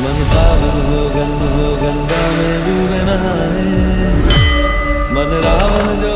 मन पागल हो गंध हो गंगा में डूबे नहाए। मन रावण जो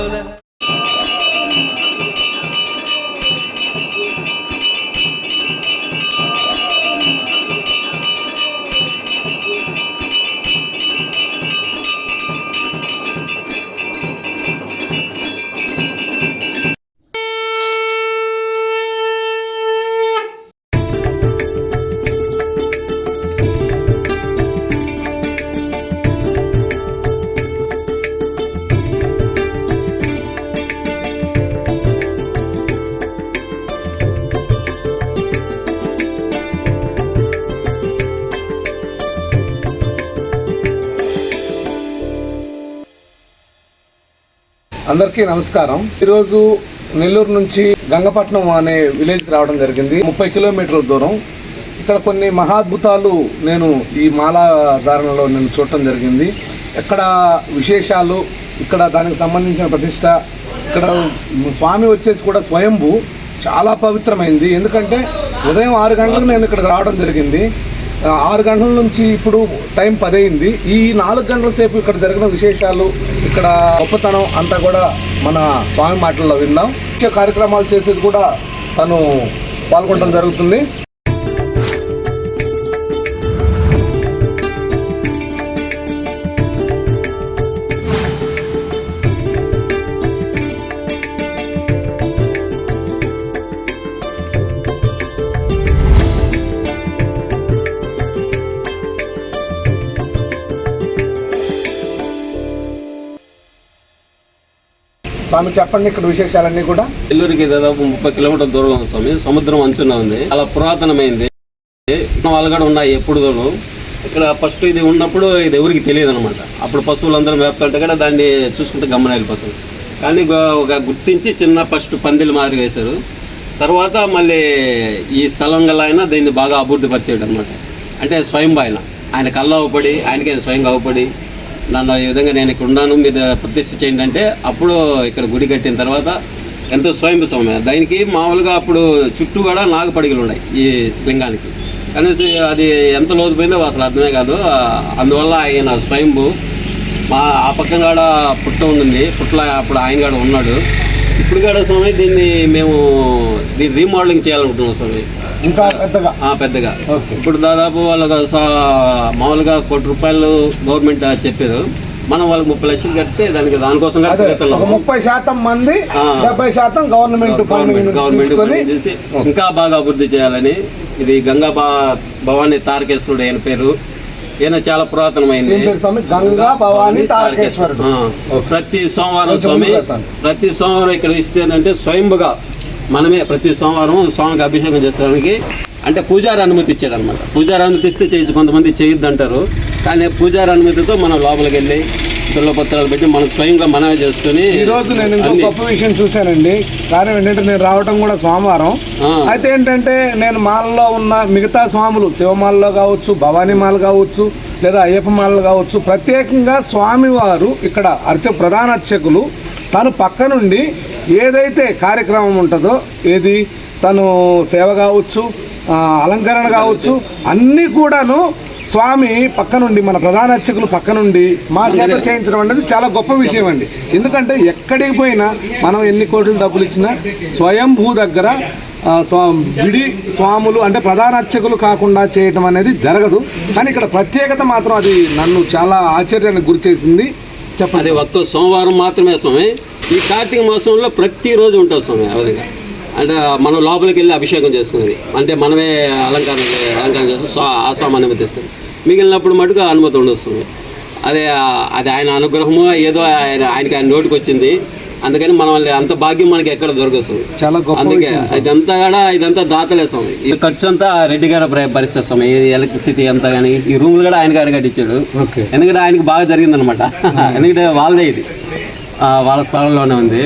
అందరికీ నమస్కారం. ఈరోజు నెల్లూరు నుంచి గంగపట్నం అనే విలేజ్కి రావడం జరిగింది. ముప్పై కిలోమీటర్ల దూరం. ఇక్కడ కొన్ని మహాద్భుతాలు నేను ఈ మాలా ధారణలో నేను చూడటం జరిగింది. ఎక్కడ విశేషాలు ఇక్కడ దానికి సంబంధించిన ప్రతిష్ట ఇక్కడ స్వామి వచ్చేసి కూడా స్వయంభూ. చాలా పవిత్రమైంది. ఎందుకంటే ఉదయం ఆరు గంటలకు నేను ఇక్కడికి రావడం జరిగింది. ఆరు గంటల నుంచి ఇప్పుడు టైం పదయింది ఈ నాలుగు గంటల సేపు ఇక్కడ జరిగిన విశేషాలు ఇక్కడ గొప్పతనం అంతా కూడా మన స్వామి మాటల్లో విన్నాం. కార్యక్రమాలు చేసేది కూడా తను పాల్గొనడం జరుగుతుంది. స్వామి చెప్పండి ఇక్కడ విశేషాలన్నీ కూడా. నెల్లూరుకి దాదాపు ముప్పై కిలోమీటర్ల దూరం ఉంది స్వామి. సముద్రం అంచున ఉంది. చాలా పురాతనమైంది. వాళ్ళు కూడా ఉన్నాయి ఎప్పుడుదోను. ఇక్కడ ఫస్ట్ ఇది ఉన్నప్పుడు ఇది ఎవరికి తెలియదు అనమాట అప్పుడు పశువులందరూ మేపుతుంటే కూడా దాన్ని చూసుకుంటే గమ్మన వెళ్ళిపోతుంది కానీ ఒక గుర్తించి చిన్న ఫస్ట్ పందిలు మాదిరిగా వేశారు. తర్వాత మళ్ళీ ఈ స్థలం గల ఆయన దీన్ని బాగా అభివృద్ధి పరిచేయడం అనమాట అంటే స్వయం ఆయన ఆయన కళ్ళ అవపడి ఆయనకే స్వయంగా అవపడి నన్ను ఈ విధంగా నేను ఇక్కడ ఉన్నాను. మీరు ప్రతిష్ఠ చేయండి అంటే అప్పుడు ఇక్కడ గుడి కట్టిన తర్వాత ఎంతో స్వయం స్వామి. దానికి మామూలుగా అప్పుడు చుట్టూ కూడా నాగపడిగలు ఉన్నాయి ఈ లింగానికి. కనీసం అది ఎంత లోతు పోయిందో అసలు అర్థమే కాదు. అందువల్ల ఆయన స్వయంభూ మా ఆ పక్కన కూడా పుట్ట ఉంది పుట్ల అప్పుడు ఆయన కూడా ఉన్నాడు. ఇప్పుడు కూడా స్వామి దీన్ని మేము దీన్ని రీమోడలింగ్ చేయాలనుకుంటున్నాం స్వామి. ఇంకా పెద్దగా పెద్దగా. ఇప్పుడు దాదాపు వాళ్ళకి మామూలుగా కోటి రూపాయలు గవర్నమెంట్ చెప్పారు మనం వాళ్ళకి ముప్పై లక్షలు కడితే దానికి దానికోసం. ముప్పై శాతం మంది. డెబ్బై శాతం గవర్నమెంట్ గవర్నమెంట్ ఇంకా బాగా అభివృద్ధి చేయాలని ఇది గంగా భవానీ తారకేశ్వరుడు ఆయన పేరు ఈయన చాలా పురాతనమైంది గంగా భవానీ తారకేశ్వరుడు. ప్రతి సోమవారం స్వామి. ప్రతి సోమవారం ఇక్కడ ఇస్తే ఏంటంటే స్వయంభుగా మనమే ప్రతి సోమవారం స్వామికి అభిషేకం చేసడానికి అంటే పూజారి అనుమతి ఇచ్చాడు అనమాట పూజారి అనుమతి ఇస్తే చేయొచ్చు కొంతమంది చేయొద్దు అంటారు. కానీ పూజారి అనుమతితో మనం లోపలికి వెళ్ళి పత్రాలు పెట్టి మనం స్వయంగా మనమే చేసుకొని ఈ రోజు నేను ఇంకో గొప్ప విషయం చూశానండి. కారణం ఏంటంటే నేను రావటం కూడా సోమవారం. అయితే ఏంటంటే నేను మాలలో ఉన్న మిగతా స్వాములు శివమాలలో కావచ్చు భవానీ మాల కావచ్చు లేదా అయ్యప్ప మాలలు కావచ్చు ప్రత్యేకంగా స్వామివారు ఇక్కడ అర్చ ప్రధాన అర్చకులు తను పక్క నుండి ఏదైతే కార్యక్రమం ఉంటుందో ఏది తను సేవ కావచ్చు అలంకరణ కావచ్చు అన్నీ కూడాను స్వామి పక్క నుండి మన ప్రధాన అర్చకులు పక్క నుండి మా చేత చేయించడం అనేది చాలా గొప్ప విషయం అండి. ఎందుకంటే ఎక్కడికి పోయినా మనం ఎన్ని కోట్లు డబ్బులు ఇచ్చినా స్వయంభూ దగ్గర విడి స్వాములు అంటే ప్రధాన అర్చకులు కాకుండా చేయటం అనేది జరగదు. కానీ ఇక్కడ ప్రత్యేకత మాత్రం అది నన్ను చాలా ఆశ్చర్యానికి గురి చేసింది. చెప్పండి. ఒక్క సోమవారం మాత్రమే స్వామి. ఈ కార్తీక మాసంలో ప్రతిరోజు ఉంటుంది స్వామి ఆ విధంగా. అంటే మనం లోపలికి వెళ్ళి అభిషేకం చేసుకునేది. అంటే మనమే అలంకారం అలంకారం చేస్తాం స్వా- ఆ స్వామి అనుమతి ఇస్తాం మిగిలినప్పుడు మటుకు అనుమతి ఉండదు స్వామి. అదే అది ఆయన అనుగ్రహము ఏదో ఆయన ఆయనకి ఆయన నోటికి వచ్చింది అందుకని మనం అంత భాగ్యం మనకి ఎక్కడ దొరకదు స్వామి. చాలా గొప్ప అందుకే ఇదంతా కూడా ఇదంతా దాతలే స్వామి. ఈ ఖర్చు అంతా రెడ్డి గారు భరి- భరిస్తారు స్వామి. ఈ ఎలక్ట్రిసిటీ అంతా కానీ ఈ రూములు కూడా ఆయన గారు కట్టించాడు. ఓకే. ఎందుకంటే ఆయనకి బాగా జరిగిందనమాట ఎందుకంటే వాళ్ళదే ఇది. వాళ్ళ స్థలంలోనే ఉంది.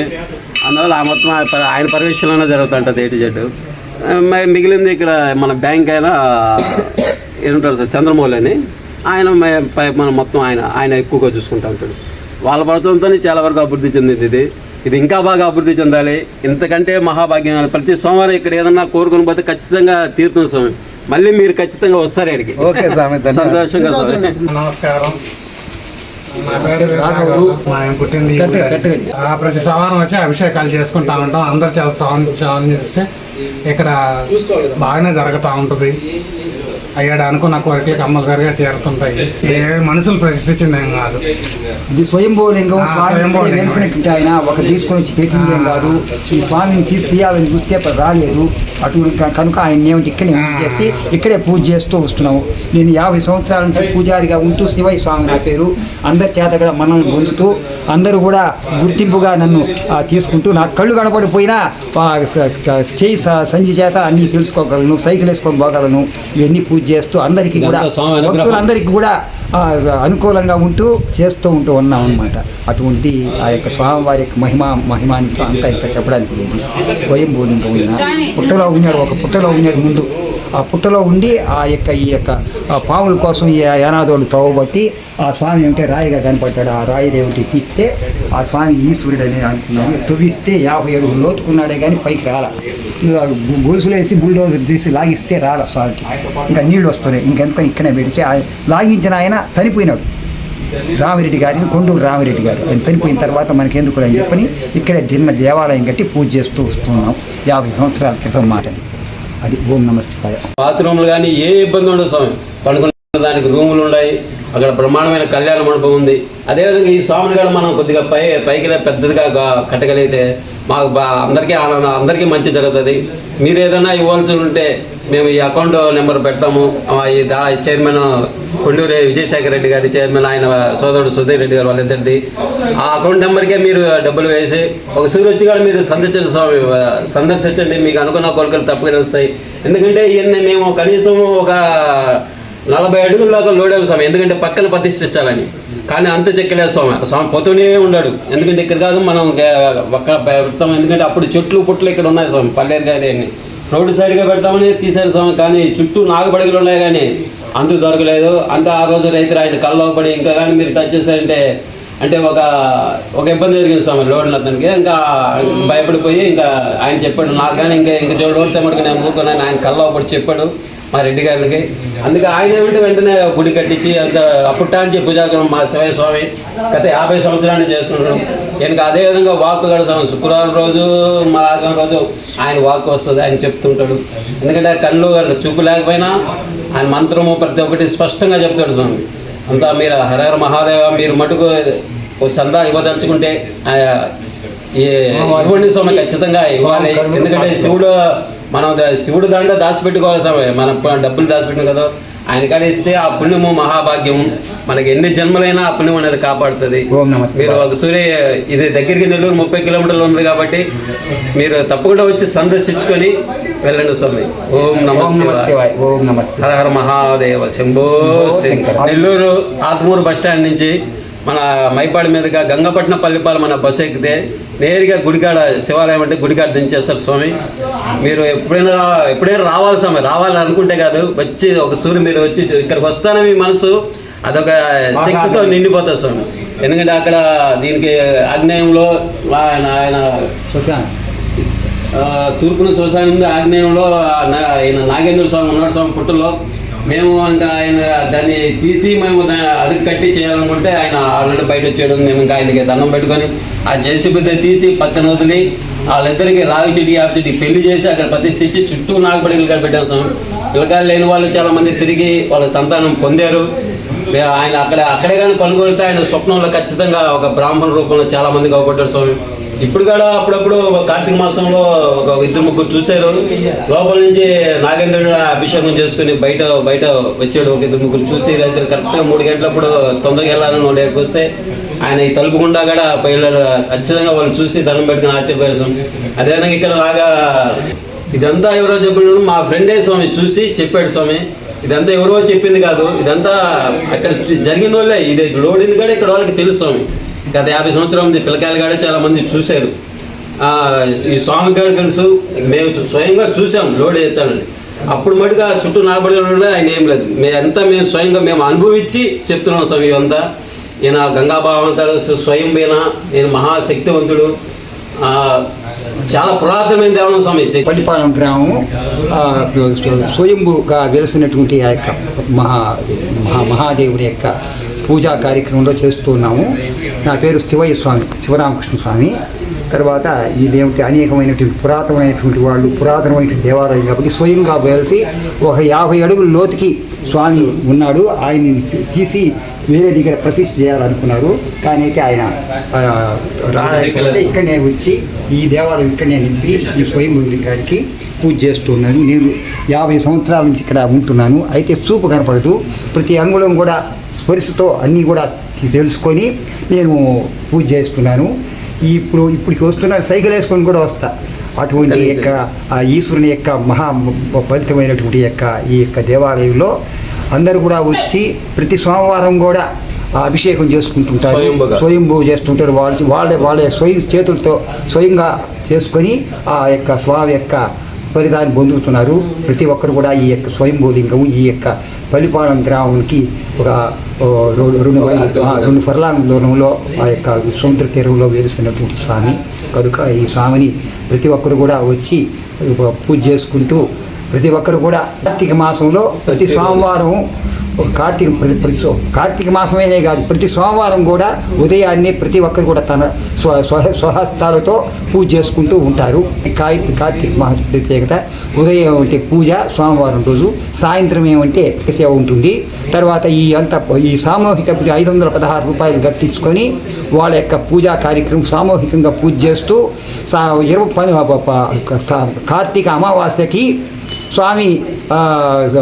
అందువల్ల ఆ మొత్తం ఆయన పర్యవేక్షణలోనే జరుగుతుంటుంది ఏటి జెడ్ మరి మిగిలింది ఇక్కడ మన బ్యాంక్ అయినా ఏమంటారు సార్ చంద్రమౌళి అని. ఆయన మన మొత్తం ఆయన ఆయన ఎక్కువగా చూసుకుంటూ ఉంటాడు. వాళ్ళ ప్రభుత్వంతో చాలా వరకు అభివృద్ధి చెందింది ఇది. ఇది ఇంకా బాగా అభివృద్ధి చెందాలి. ఇంతకంటే మహాభాగ్యం ప్రతి సోమవారం ఇక్కడ ఏదన్నా కోరుకొని పోతే ఖచ్చితంగా తీరుతుంది స్వామి. మళ్ళీ మీరు ఖచ్చితంగా వస్తారు ఇక్కడికి. ఓకే స్వామి సంతోషంగా నమస్కారం. నా పేరు. మా ఆయన పుట్టింది ప్రతి సంవత్సరం వచ్చి అభిషేకాలు చేసుకుంటా ఉంటాం. అందరు చాలా చాలా చాలా చేస్తే ఇక్కడ బాగానే జరుగుతూ ఉంటుంది. అయ్యాడు అనుకున్న కోరికలు కంపల్సరిగా తీరుతుంటాయి. ఏ మనుషులు ప్రతిష్ఠించింది ఏం కాదు. ఇది స్వయంభూలింగం. వెలిసినట్టు ఆయన ఒక తీసుకొని వచ్చి పెట్టిందేం కాదు. ఈ స్వామిని తీసి తీయాలని చూస్తే రాలేదు. అటువంటి కనుక ఆయన ఏమిటి ఇక్కడే చేసి ఇక్కడే పూజ చేస్తూ వస్తున్నాము నేను యాభై సంవత్సరాల నుంచి పూజారిగా ఉంటూ శివయ్య స్వామి నా పేరు. అందరి చేత కూడా మనల్ని పొందుతూ అందరూ కూడా గుర్తింపుగా నన్ను ఆ, తీసుకుంటూ నాకు కళ్ళు కనపడిపోయినా చేయి స- సంచి చేత అన్నీ తెలుసుకోగలను సైకిల్ వేసుకొని పోగలను ఇవన్నీ పూజ చేస్తూ అందరికీ కూడా ఇదంతా స్వామి అనుగ్రహం. భక్తులందరికీ కూడా అనుకూలంగా ఉంటూ చేస్తూ ఉంటూ ఉన్నాం అనమాట అటువంటి ఆ యొక్క స్వామివారి యొక్క మహిమ మహిమానికి అంతా ఇంకా చెప్పడానికి లేదు. స్వయంభూ పుట్టలో ఉన్నాడు ఒక పుట్టలో ఉన్నాడు ముందు ఆ పుట్టలో ఉండి ఆ యొక్క ఈ యొక్క పాముల కోసం ఈ యానాదోడు తవ్వబట్టి ఆ స్వామి ఏమిటి రాయిగా కనపడ్డాడు. ఆ రాయి ఏమిటి తీస్తే ఆ స్వామి ఈశ్వరుడు అని అనుకున్నాను తవ్విస్తే యాభై ఏడు లోతుకున్నాడే కానీ పైకి రాల. గొలుసులు వేసి బుల్డోజర్ తీసి లాగిస్తే రాల స్వామికి. ఇంకా నీళ్ళు వస్తున్నాయి. ఇంకెందుకని ఇక్కడే పెడితే ఆయన లాగించిన ఆయన చనిపోయినాడు. రామిరెడ్డి గారిని కొండూరు రామిరెడ్డి గారు. ఆయన చనిపోయిన తర్వాత మనకి ఎందుకు అని చెప్పని ఇక్కడే దిన్న దేవాలయం కట్టి పూజ చేస్తూ వస్తున్నాం. యాభై సంవత్సరాల క్రితం మాటది. అది ఓం నమస్తే బాత్రూమ్లు కానీ ఏ ఇబ్బంది ఉండదు స్వామి. పడుకున్న దానికి రూములు ఉన్నాయి. అక్కడ బ్రహ్మాండమైన కళ్యాణ మండపం ఉంది. అదేవిధంగా ఈ స్వామిని కూడా మనం కొద్దిగా పై పైకి పెద్దదిగా కట్టగలిగితే మాకు బా అందరికీ ఆనందం అందరికీ మంచి జరుగుతుంది. మీరు ఏదైనా ఇవ్వాల్సి ఉంటే మేము ఈ అకౌంట్ నెంబర్ పెడతాము. ఈ చైర్మన్ కొండూరి విజయశేఖర రెడ్డి గారి చైర్మన్ ఆయన సోదరుడు సుధీర్ రెడ్డి గారు వాళ్ళిద్దరిది. ఆ అకౌంట్ నెంబర్కే మీరు డబ్బులు వేసి ఒక సూర్యొచ్చి వచ్చి మీరు సందర్శించండి స్వామి సందర్శించండి. మీకు అనుకున్న కోరికలు తప్పకుండా వస్తాయి. ఎందుకంటే ఇవన్నీ మేము కనీసం ఒక నలభై అడుగుల దాకా లోడాము స్వామి ఎందుకంటే పక్కన ప్రతిష్ఠించాలని కానీ అంత చెక్కలేదు స్వామి. స్వామి పోతూనే ఉన్నాడు. ఎందుకంటే ఇక్కడ కాదు మనం ఒక్క పెడతాం ఎందుకంటే అప్పుడు చెట్లు పుట్లు ఇక్కడ ఉన్నాయి స్వామి పల్లెరు కానీ అన్ని రోడ్డు సైడ్గా పెడతామని తీశారు స్వామి కానీ చుట్టూ నాగబడిగలు ఉన్నాయి కానీ అంతు దొరకలేదు. అంత ఆ రోజు రైతులు ఆయన కల్లో పడి ఇంకా కానీ మీరు టచ్ చేశారంటే అంటే ఒక ఒక ఇబ్బంది జరిగింది స్వామి లోడ్లు అతనికి. ఇంకా భయపడిపోయి ఇంకా ఆయన చెప్పాడు నాకు కానీ ఇంకా ఇంకా చూడు ఓడితే మటుకు నేను ఊరుకున్నాను ఆయన కల్లో పడి చెప్పాడు. మా రెడ్డి గారికి. అందుకే ఆయన ఏమిటి వెంటనే గుడి కట్టించి అంత అప్పుట్టాంచి పూజాకరం మా శివయ్య స్వామి గత యాభై సంవత్సరాన్ని చేస్తున్నాడు. ఈయనకి అదే విధంగా వాక్ కూడా స్వామి శుక్రవారం రోజు మా ఆదివారం రోజు ఆయన వాక్ వస్తుంది ఆయన చెప్తుంటాడు. ఎందుకంటే కళ్ళు చూపు లేకపోయినా ఆయన మంత్రము ప్రతి ఒక్కటి స్పష్టంగా చెప్తాడు స్వామి. అంతా మీరు హరహర మహాదేవ మీరు మటుకు ఓ చందా ఇవ్వదలుచుకుంటే ఈ ఇవ్వండి స్వామి ఖచ్చితంగా ఇవ్వాలి. ఎందుకంటే శివుడు మనం శివుడు దాంట్లో దాచిపెట్టుకోవాలి స్వామి మనం డబ్బులు దాచిపెట్టిన కదా. ఆయన కాడ ఇస్తే ఆ పుణ్యము మహాభాగ్యం మనకి ఎన్ని జన్మలైనా ఆ పుణ్యం అనేది కాపాడుతుంది. మీరు ఒక సూర్య ఇది దగ్గరికి నెల్లూరు ముప్పై కిలోమీటర్లు ఉంది కాబట్టి మీరు తప్పకుండా వచ్చి సందర్శించుకొని వెళ్ళండి స్వామి. ఓం నమ హర హర మహాదేవ శంభో నెల్లూరు ఆత్మూరు బస్ స్టాండ్ నుంచి మన మైపాడు మీదుగా గంగపట్నం పల్లిపాలు మన బస్సు ఎక్కితే నేరుగా గుడికాడ శివాలయం అంటే గుడికాడ దించేస్తారు స్వామి. మీరు ఎప్పుడైనా ఎప్పుడైనా రావాలి స్వామి రావాలి అనుకుంటే కాదు వచ్చి ఒక సూర్యు మీరు వచ్చి ఇక్కడికి వస్తానే మీ మనసు అదొక శక్తితో నిండిపోతుంది స్వామి. ఎందుకంటే అక్కడ దీనికి ఆగ్నేయంలో ఆయన ఆయన తూర్పున శ్మశానం ఉంది ఆగ్నేయంలో ఆయన నాగేంద్ర స్వామి ఉన్నాడు స్వామి పుట్టలో. మేము ఇంకా ఆయన దాన్ని తీసి మేము దాన్ని అదుపు కట్టి చేయాలనుకుంటే ఆయన ఆల్రెడీ బయట వచ్చాడు మేము ఇంకా ఆయనకి దండం పెట్టుకొని ఆ జేసీబీ తీసి పక్కన వదిలి వాళ్ళిద్దరికి రావి చెట్టు యాప చెట్టు పెళ్ళి చేసి అక్కడ ప్రతిష్ఠించి చుట్టూ నాగపడికలు ఇక్కడ పెట్టాం స్వామి. పిల్లకాయలు లేని వాళ్ళు చాలా మంది తిరిగి వాళ్ళ సంతానం పొందారు. ఆయన అక్కడ అక్కడే కానీ పనుకొడితే ఆయన స్వప్నంలో ఖచ్చితంగా ఒక బ్రాహ్మణ రూపంలో చాలా మంది స్వామి. ఇప్పుడు కూడా అప్పుడప్పుడు కార్తీక మాసంలో ఒక ఇద్దరు ముగ్గురు చూశారు లోపల నుంచి నాగేంద్రుడు అభిషేకం చేసుకుని బయట బయట వచ్చాడు ఒక ఇద్దరు ముగ్గురు చూసి రైతులు కరెక్ట్గా మూడు గంటలప్పుడు తొందరగా వెళ్ళాలని వాళ్ళు వస్తే ఆయన ఈ తలుపు గుండా కూడా పిల్లలు ఖచ్చితంగా వాళ్ళు చూసి దండం పెట్టుకుని ఆశ్చర్యపోయారు స్వామి అదేవిధంగా ఇక్కడ లాగా ఇదంతా ఎవరో చెప్పిన మా ఫ్రెండే స్వామి చూసి చెప్పాడు స్వామి. ఇదంతా ఎవరో చెప్పింది కాదు. ఇదంతా అక్కడ జరిగిన వాళ్ళే ఇది లోడింది కూడా ఇక్కడ వాళ్ళకి తెలుసు స్వామి. గత యాభై సంవత్సరం మంది పిల్లకాయలు కూడా చాలామంది చూశారు. ఈ స్వామి గారు తెలుసు మేము స్వయంగా చూసాం లోడ్ ఎత్తానని. అప్పుడు మటుగా చుట్టూ నాబడి ఆయన ఏం లేదు. మేమంతా మేము స్వయంగా మేము అనుభవించి చెప్తున్నాం స్వామి ఇవంతా. ఈయన గంగాభావంతాడు స్వయం ఈయన ఈయన మహాశక్తివంతుడు. చాలా పురాతనమైన దేవాలయం స్వామి. చె- గ్రామం స్వయంభుగా వెలిసినటువంటి ఆ యొక్క మహా మహా మహాదేవుని యొక్క పూజా కార్యక్రమంలో చేస్తున్నాము నా పేరు శివయ్య స్వామి శివరామకృష్ణ స్వామి. తర్వాత ఇదేమిటి అనేకమైనటువంటి పురాతనమైనటువంటి వాళ్ళు పురాతనమైనటువంటి దేవాలయం కాబట్టి స్వయంగా వెలిసి ఒక యాభై అడుగుల లోతుకి స్వామి ఉన్నాడు. ఆయన్ని తీసి వేరే దగ్గర ప్రతిష్ఠ చేయాలనుకున్నారు. కానీ అయితే ఆయన ఇక్కడనే వచ్చి ఈ దేవాలయం ఇక్కడనే నింపి ఈ స్వయం గారికి పూజ చేస్తున్నాను నేను యాభై సంవత్సరాల నుంచి ఇక్కడ ఉంటున్నాను. అయితే చూపు కనపడదు. ప్రతి అంగుళం కూడా స్పర్శతో అన్నీ కూడా తెలుసుకొని నేను పూజ చేస్తున్నాను ఇప్పుడు ఇప్పటికి వస్తున్న సైకిల్ వేసుకొని కూడా వస్తా. అటువంటి యొక్క ఆ ఈశ్వరుని యొక్క మహా ఫలితమైనటువంటి యొక్క ఈ యొక్క దేవాలయంలో అందరూ కూడా వచ్చి ప్రతి సోమవారం కూడా ఆ అభిషేకం చేసుకుంటుంటారు. స్వయంభూ చేస్తుంటారు. వాళ్ళు వాళ్ళే వాళ్ళే స్వయం చేతులతో స్వయంగా చేసుకొని ఆ యొక్క స్వామి యొక్క ఫలితాన్ని పొందుతున్నారు ప్రతి ఒక్కరు కూడా ఈ యొక్క స్వయంభూలింగం ఈ యొక్క పల్లిపాలెం గ్రామానికి ఒక రెండు రెండు ఫర్లాంగ్ దూరంలో ఆ యొక్క సముద్ర తీరంలో వేలుస్తున్నటువంటి స్వామి. కనుక ఈ స్వామిని ప్రతి ఒక్కరు కూడా వచ్చి పూజ చేసుకుంటూ ప్రతి ఒక్కరు కూడా కార్తీక మాసంలో ప్రతి సోమవారం ఒక కార్తీక ప్రతి ప్రతి కార్తీక మాసమైనే కాదు ప్రతి సోమవారం కూడా ఉదయాన్నే ప్రతి ఒక్కరు కూడా తన స్వ స్వహస్తాలతో పూజ చేసుకుంటూ ఉంటారు. కాయ- కార్తీక మాస ప్రత్యేకత ఉదయం ఏమంటే పూజ సోమవారం రోజు సాయంత్రం ఏమంటే సేవ ఉంటుంది. తర్వాత ఈ అంత ఈ సామూహిక ఐదు వందల పదహారు రూపాయలు కట్టించుకొని వాళ్ళ యొక్క పూజా కార్యక్రమం సామూహికంగా పూజ చేస్తూ సా ఇరవై పని కార్తీక అమావాస్యకి స్వామి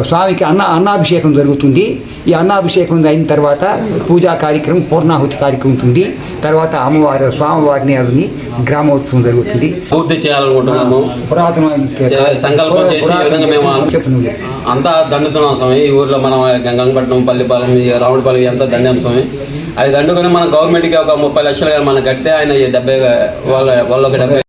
స్వామికి అన్న అన్నాభిషేకం జరుగుతుంది. ఈ అన్నాభిషేకం అయిన తర్వాత పూజా కార్యక్రమం పూర్ణాహుతి కార్యక్రమం ఉంటుంది. తర్వాత అమ్మవారి స్వామివారిని అవిని గ్రామోత్సవం జరుగుతుంది. పూర్తి చేయాలనుకుంటున్నాము. పురాతనమైన సంకల్పం చేసి విధంగా మేము చెప్పు నువ్వు. అంతా దండుతున్నాం స్వామి. ఈ ఊర్లో మనం గంగంపట్నం పల్లిపాలెం రావుడిపాలెం అంతా దండాం స్వామి. అది దండుకొని మన గవర్నమెంట్కి ఒక ముప్పై లక్షలు మనం కడితే ఆయన డెబ్బై వాళ్ళ వాళ్ళకి డెబ్బై